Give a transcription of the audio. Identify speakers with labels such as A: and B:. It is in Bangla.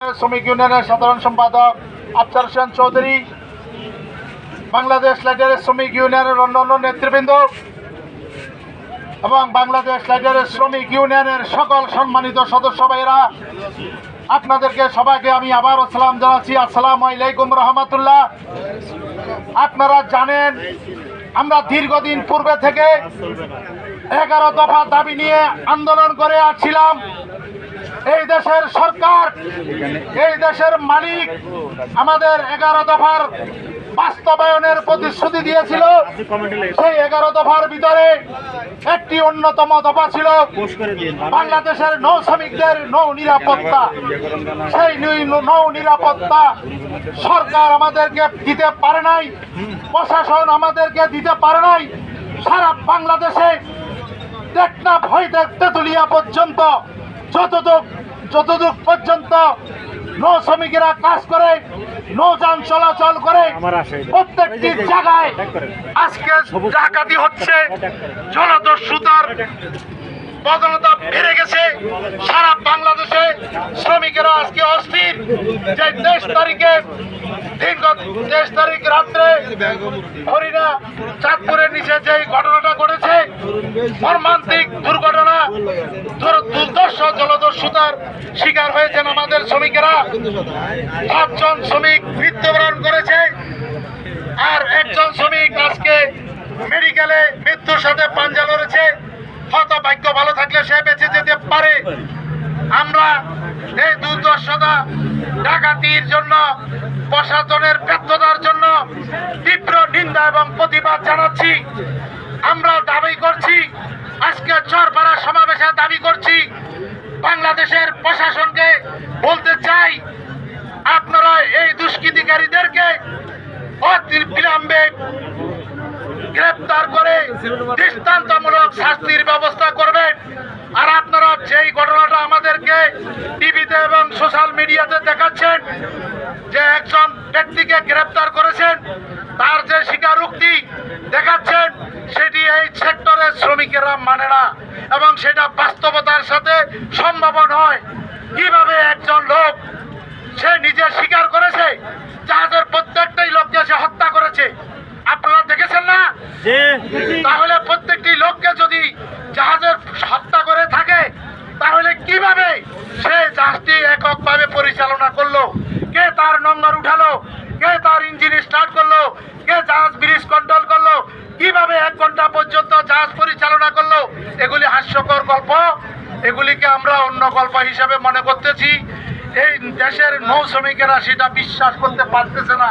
A: শ্রমিক ইউনিয়নের সাধারণ সম্পাদক আফসার হোসেন চৌধুরী, বাংলাদেশ লাইটারের শ্রমিক ইউনিয়নের অন্যান্য নেতৃবৃন্দ এবং বাংলাদেশ লাইটারের শ্রমিক ইউনিয়নের সকল সম্মানিত সদস্য ভাইয়েরা, আপনাদেরকে সবাইকে আমি আবারও সালাম জানাচ্ছি। আসসালাম আলাইকুম রহমতুল্লাহ। আপনারা জানেন, আমরা দীর্ঘদিন পূর্বে থেকে এগারো দফা দাবি নিয়ে আন্দোলন করে আসছিলাম। এই দেশের সরকার, এই দেশের মালিক আমাদের এগারো দফার বাস্তবায়নের প্রতিশ্রুতি দিয়েছিল। সেই এগারো দফার ভিতরে একটি অন্যতম দফা ছিল বাংলাদেশের নৌ শ্রমিকদের নৌ নিরাপত্তা সেই নৌ- নিরাপত্তা সরকার আমাদেরকে দিতে পারে নাই, প্রশাসন আমাদেরকে দিতে পারে নাই। সারা বাংলাদেশে টেকনাফ হইতে তেতুলিয়া পর্যন্ত যতদূর যতদূর পর্যন্ত নৌ শ্রমিকেরা কাজ করে নৌযান চলাচল করে প্রত্যেকটি জায়গায় আজকে ডাকাতি হচ্ছে জলদস্যুতার বদলতা বেড়ে গেছে। সারা বাংলাদেশে শ্রমিকেরা আজকে অস্থির যে তেইশ তারিখে তেইশ তারিখ রাত্রে হরিণা চাঁদপুরের নিচে যে ঘটনাটা ঘটেছে, মর্মান্তিক দুর্ঘটনা দুর্দর্শ জলদস্যুতার শিকার হয়েছেন আমাদের শ্রমিকেরা। সাতজন শ্রমিক মৃত্যুবরণ করেছে আর একজন শ্রমিক আজকে মেডিকেলে মৃত্যুর সাথে পাঞ্জা লড়েছে। হয়তো ভাগ্য ভালো থাকলে সে বেঁচে যেতে পারে। আমরা এই দুর্দশতা ডাকাতির জন্য, প্রশাসনের ব্যর্থতার জন্য তীব্র নিন্দা এবং প্রতিবাদ জানাচ্ছি। আমরা দাবি করছি, আজকে চরপাড়া সমাবেশে দাবি করছি, বাংলাদেশের প্রশাসনকে বলতে চাই, আপনারা এই দুষ্কৃতিকারীদেরকে অতি বিলম্বে গ্রেপ্তার করে দৃষ্টান্তমূলক শাস্তির ব্যবস্থা করবেন। আর আপনারা যেই ঘটনাটা আমাদেরকে টিভিতে এবং সোশ্যাল মিডিয়াতে দেখাচ্ছেন যে একজন ব্যক্তিকে গ্রেপ্তার করেছেন। তার যে স্বীকারোক্তি দেখাচ্ছেন সেটি এই সেক্টরের শ্রমিকেরা মানে না এবং সেটা বাস্তবতার সাথে সম্ভব নয়। কীভাবে একজন লোক সে নিজে স্বীকার করেছে জাহাজের প্রত্যেকটাই লোককে সে হত্যা করেছে? আপনারা দেখেছেন না? তাহলে প্রত্যেকটি লোককে যদি জাহাজের হত্যা করে থাকে তাহলে কীভাবে সে জাহাজটি এককভাবে পরিচালনা করল? কে তার নম্বর উঠালো? কে তার ইঞ্জিন স্টার্ট করল? কে জাহাজ ব্রিজ কন্ট্রোল করল? কীভাবে এক ঘণ্টা পর্যন্ত জাহাজ পরিচালনা করল? এগুলি হাস্যকর গল্প। এগুলিকে আমরা অন্য গল্প হিসাবে মনে করতেছি। এই দেশের নৌ শ্রমিকেরা সেটা বিশ্বাস করতে পারতেছে না।